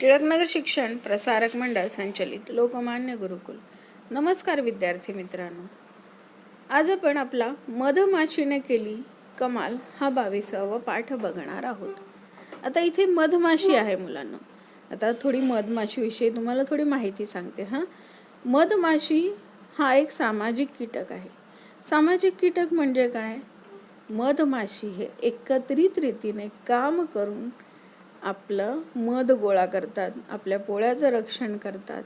टिळकनगर शिक्षण प्रसारक मंडळ संचलित लोकमान्य गुरुकुल. नमस्कार विद्यार्थी मित्रांनो. आज आपण आपला मधमाशीने केली कमाल हा बावीसावा पाठ बघणार आहोत. आता इथे मधमाशी आहे मुलांना. आता थोडी मधमाशीविषयी तुम्हाला थोडी माहिती सांगते हां. मधमाशी हा एक सामाजिक कीटक आहे. सामाजिक कीटक म्हणजे काय? मधमाशी हे एकत्रित रीतीने काम करून आपलं मध गोळा करतात आपल्या पोळ्याचं रक्षण करतात.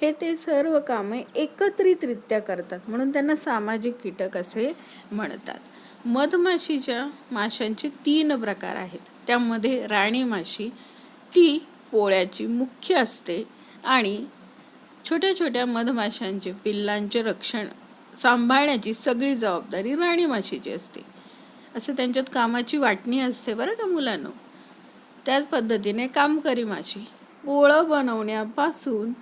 हे ते सर्व कामे एकत्रितरित्या करतात म्हणून त्यांना सामाजिक कीटक असे म्हणतात. मधमाशीच्या माशांचे तीन प्रकार आहेत. त्यामध्ये राणी माशी ती पोळ्याची मुख्य असते आणि छोट्या छोट्या मधमाशांचे पिल्लांचे रक्षण सांभाळण्याची सगळी जबाबदारी राणी माशीची असते. असं त्यांच्यात कामाची वाटणी असते बरं का मुलांना? त्याच पद्धतीने कामकरी माशी पोळं बनवण्यापासून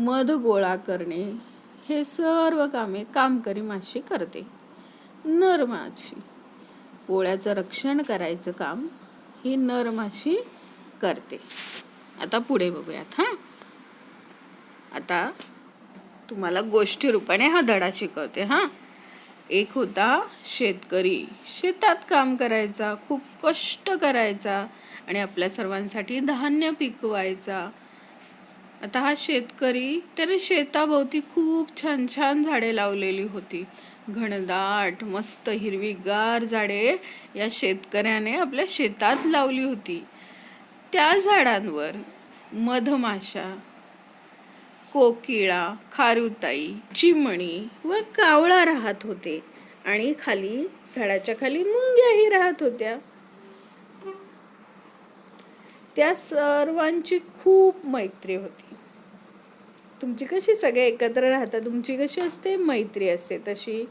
मध गोळा करणे हे सर्व कामे कामकरी माशी करते. नर माशी पोळ्याचं रक्षण करायचं काम ही नर माशी करते. आता पुढे बघूयात हां. आता तुम्हाला गोष्टी रूपाने हा धडा शिकवते हां. एक होता शेतकरी. शेतात काम करायचा खूप कष्ट करायचा आणि आपल्या सर्वांसाठी धान्य पिकवायचा. आता हा शेतकरी त्याने शेताभोवती खूप छान छान झाडे लावलेली होती. घनदाट मस्त हिरवीगार झाडे या शेतकऱ्याने आपल्या शेतात लावली होती. त्या झाडांवर मधमाशा कोकिळा खारुताई चिमणी व कावळा राहत होते. आणि खाली झाडाच्या खाली मुंग्याही राहत होत्या. त्या सर्वांची खूप मैत्री होती. तुमची कशी सगळे एकत्र राहतात तुमची कशी असते? मैत्री असते तशी.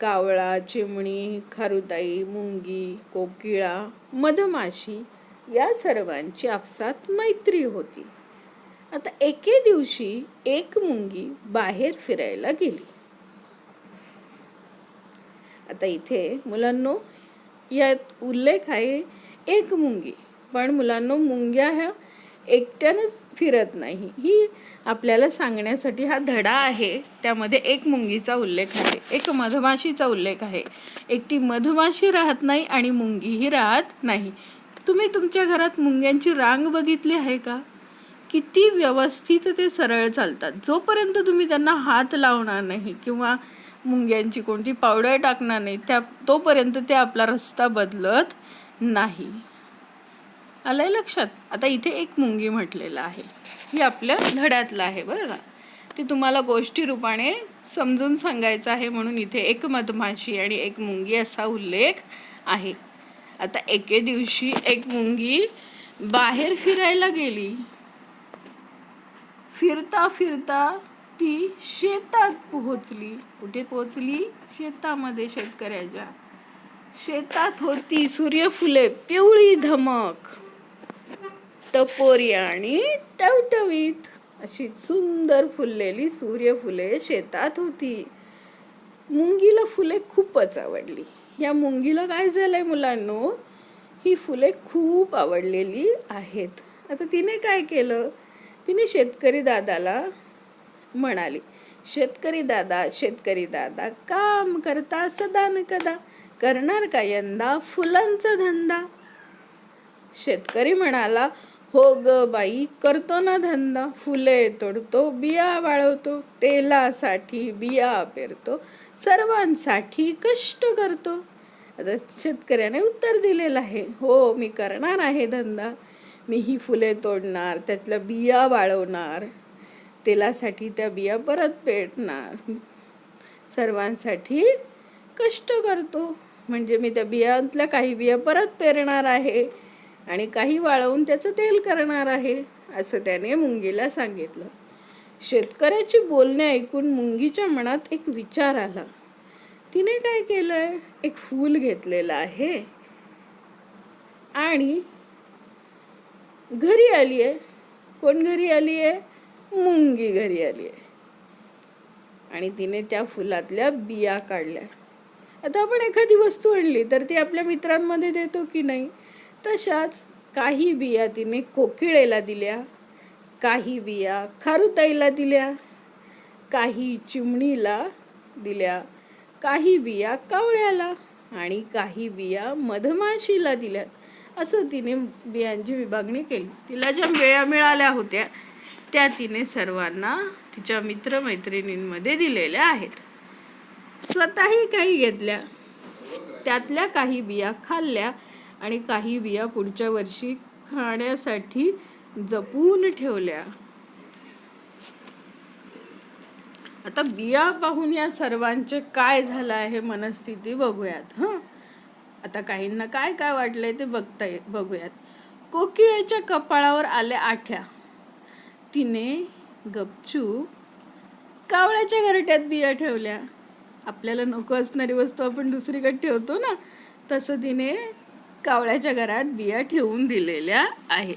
कावळा चिमणी खारुताई मुंगी कोकिळा मधमाशी या सर्वांची आपसात मैत्री होती. आता एके दिवशी एक मुंगी बाहेर फिरायला गेली. आता इथे मुलांनो यात उल्लेख आहे एक मुंगी. पण मुलांनो मुंग्या ह्या एकट्यानंच फिरत नाही. ही आपल्याला सांगण्यासाठी हा धडा आहे. त्यामध्ये एक मुंगीचा उल्लेख आहे. एक मधमाशीचा उल्लेख आहे. एकटी मधमाशी राहत नाही आणि मुंगीही राहत नाही. तुम्ही तुमच्या घरात मुंग्यांची रांग बघितली आहे का? किती व्यवस्थित ते सरळ चालतात. जोपर्यंत तुम्ही त्यांना हात लावणार नाही किंवा मुंग्यांची कोणती पावडर टाकणार नाही त्या तोपर्यंत ते आपला रस्ता बदलत नाही. आलंय लक्षात? आता इथे एक मुंगी म्हटलेलं आहे. ही आपल्या धड्यातलं आहे बरं का? ते तुम्हाला गोष्टी रूपाने समजून सांगायचं आहे म्हणून इथे एक मधमाशी आणि एक मुंगी असा उल्लेख आहे. आता एके दिवशी एक मुंगी बाहेर फिरायला गेली. फिरता फिरता ती शेतात पोहोचली. कुठे पोहोचली? शेतामध्ये शेतकऱ्याच्या. शेतात होती सूर्यफुले पिवळी धमक. टपोरी आणि टवटवीत अशी सुंदर फुललेली सूर्यफुले शेतात होती. मुंगीला फुले खूपच आवडली. या मुंगीला काय झालंय मुलांनो? ही फुले खूप आवडलेली आहेत. आता तिने काय केलं? तिने शेतकरी दादाला म्हणाली शेतकरी दादा शेतकरी दादा काम करता सदा न कदा करणार का यंदा फुलांचा धंदा? शेतकरी म्हणाला हो ग बाई करतो ना धंदा फुले तोडतो बिया वाळवतो तेलासाठी बिया पेरतो सर्वांसाठी कष्ट करतो. आता शेतकऱ्याने उत्तर दिलेलं आहे हो मी करणार आहे धंदा मी ही फुले तोडणार त्यातल्या बिया वाळवणार तेलासाठी त्या बिया परत पेटणार. सर्वांसाठी कष्ट करतो. म्हणजे मी त्या बियांतल्या काही बिया परत पेरणार आहे आणि काही वाळवून त्याचं तेल करणार आहे असं त्याने मुंगीला सांगितलं. शेतकऱ्याची बोलणे ऐकून मुंगीच्या मनात एक विचार आला. तिने काय केलंय? एक फूल घेतलेलं आहे. आणि घरी आली आहे. कोण घरी आली आहे? मुंगी घरी आली आहे. आणि तिने त्या फुलातल्या बिया काढल्या. आता आपण एखादी वस्तू आणली तर ती आपल्या मित्रांमध्ये देतो की नाही? तशाच काही बिया तिने कोकिळेला दिल्या काही बिया खारुताईला दिल्या काही चिमणीला दिल्या काही बिया कावळ्याला आणि काही बिया मधमाशीला दिल्यात. असं तिने बियांची विभागणी केली. तिला ज्या वेळा मिळाल्या होत्या त्या तिने सर्वांना तिच्या मित्रमैत्रिणींमध्ये दिलेल्या आहेत. स्वतःही काही घेतल्या. त्यातल्या काही बिया खाल्ल्या आणि काही बिया पुढच्या वर्षी खाण्यासाठी जपून ठेवल्या. आता बिया पाहून या सर्वांचे काय झालं आहे मनस्थिती बघूयात हं? आता काहींना काय काय वाटलंय ते बघता बघूयात. कोकिळेच्या कपाळावर आल्या आठ्या. तिने गपचूप कावळ्याच्या घरट्यात बिया ठेवल्या. आपल्याला नको असणारी वस्तू आपण दुसरीकडे ठेवतो ना तसं तिने कावळ्याच्या घरात बिया ठेवून दिलेल्या आहेत.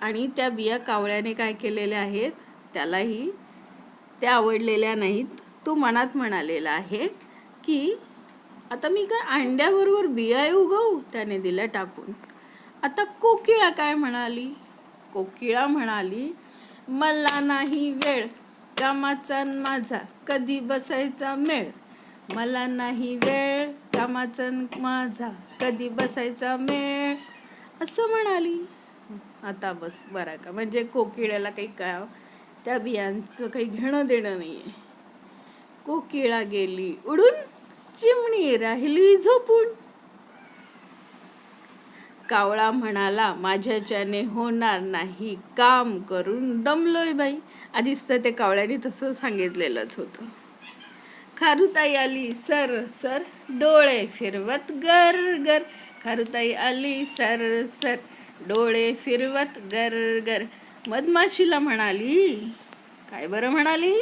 आणि त्या बिया कावळ्याने काय केलेल्या आहेत? त्यालाही त्या आवडलेल्या नाहीत. तो मनात म्हणालेला आहे की आता मी काय अंड्याबरोबर बिया उगवू? त्याने दिल्या टाकून. आता कोकिळा काय म्हणाली? कोकिळा म्हणाली मला नाही वेळ. कामाचा माझा कधी बसायचा मेळ. मला नाही वेळ. कामाचा माझा कधी बसायचा मेळ. असं म्हणाली. आता बस बरं का. म्हणजे कोकिळ्याला काही काय त्या बियांचं काही घेणं देणं नाही आहे कोकिळा गेली उडून चिमणी राहिली झोपून. कावळा म्हणाला माझ्याच्याने होणार नाही काम करून दमलोय बाई. आधीच तर ते कावळ्याने तसं सांगितलेलंच होतं. खारुताई आली सर सर डोळे फिरवत गर गर. खारुताई आली सर सर डोळे फिरवत गर गर. मधमाशीला म्हणाली. काय बरं म्हणाली?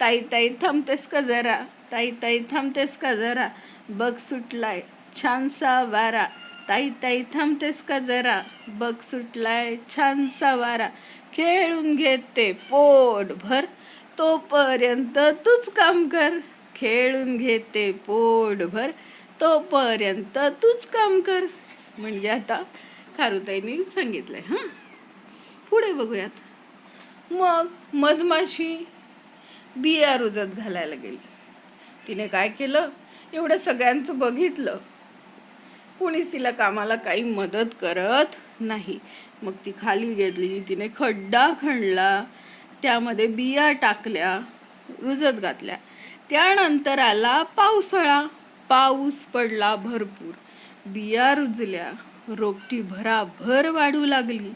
ताई ताई थांबतेस का जरा? ताई ताई थांबतेस का जरा? बघ सुटलाय. छानसा वारा. ताई ताई थांबतेस का जरा? बघ सुटलाय छानसा वारा. खेळून घेते पोट भर. तोपर्यंत तूच काम कर. खेळून घेते पोट भर. तोपर्यंत तूच काम कर. म्हणजे आता खारुताईने सांगितलंय हां? पुढे बघूयात. मग मधमाशी बिया रुजत घालायला गेली. तिने काय केलं? एवढं सगळ्यांचं बघितलं. कोणीच तिला कामाला काही मदत करत नाही. मग ती खाली घेतली तिने खड्डा खणला. त्यामध्ये बिया टाकल्या रुजत घातल्या. त्यानंतर आला पावसाळा. पाऊस पडला भरपूर. बिया रुजल्या. रोपटी भराभर वाढू लागली.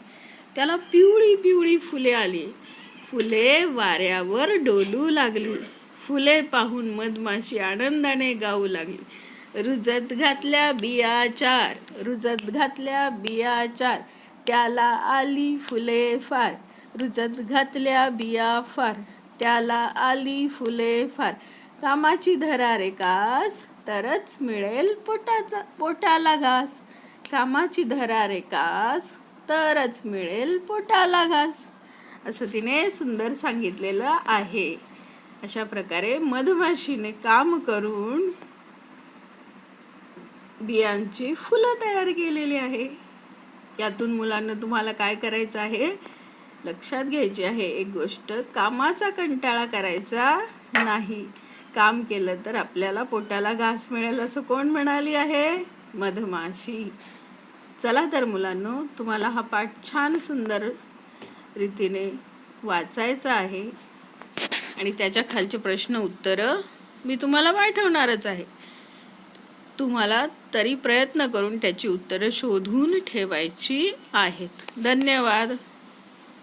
त्याला पिवळी पिवळी फुले आली. फुले वाऱ्यावर डोलू लागली. फुले पाहून मधमाशी आनंदाने गाऊ लागली. रुजत घातल्या बिया चार रुजत घातल्या बिया चार त्याला आली फुले फार. रुजत घातल्या बिया फार त्याला आली फुले फार. कामाची धरा रे कास तरच मिळेल पोटाचा पोटाला घास. कामाची धरा रे कास तरच मिळेल पोटाला घास असं तिने सुंदर सांगितलेलं आहे. अशा प्रकारे मधमाशीने काम करून बियांची फुलं तयार केलेली आहे. यातून मुलांना तुम्हाला काय करायचं आहे? लक्षात घ्यायची आहे एक गोष्ट कामाचा कंटाळा करायचा नाही. काम केलं तर आपल्याला पोटाला घास मिळेल असं कोण म्हणाली आहे? मधमाशी. चला तर मुलांनो तुम्हाला हा पाठ छान सुंदर रीतीने वाचायचा आहे. आणि त्याच्या खालचे प्रश्न उत्तरं मी तुम्हाला पाठवणारच आहे. तुम्हाला तरी प्रयत्न करून त्याची उत्तरं शोधून ठेवायची आहेत. धन्यवाद.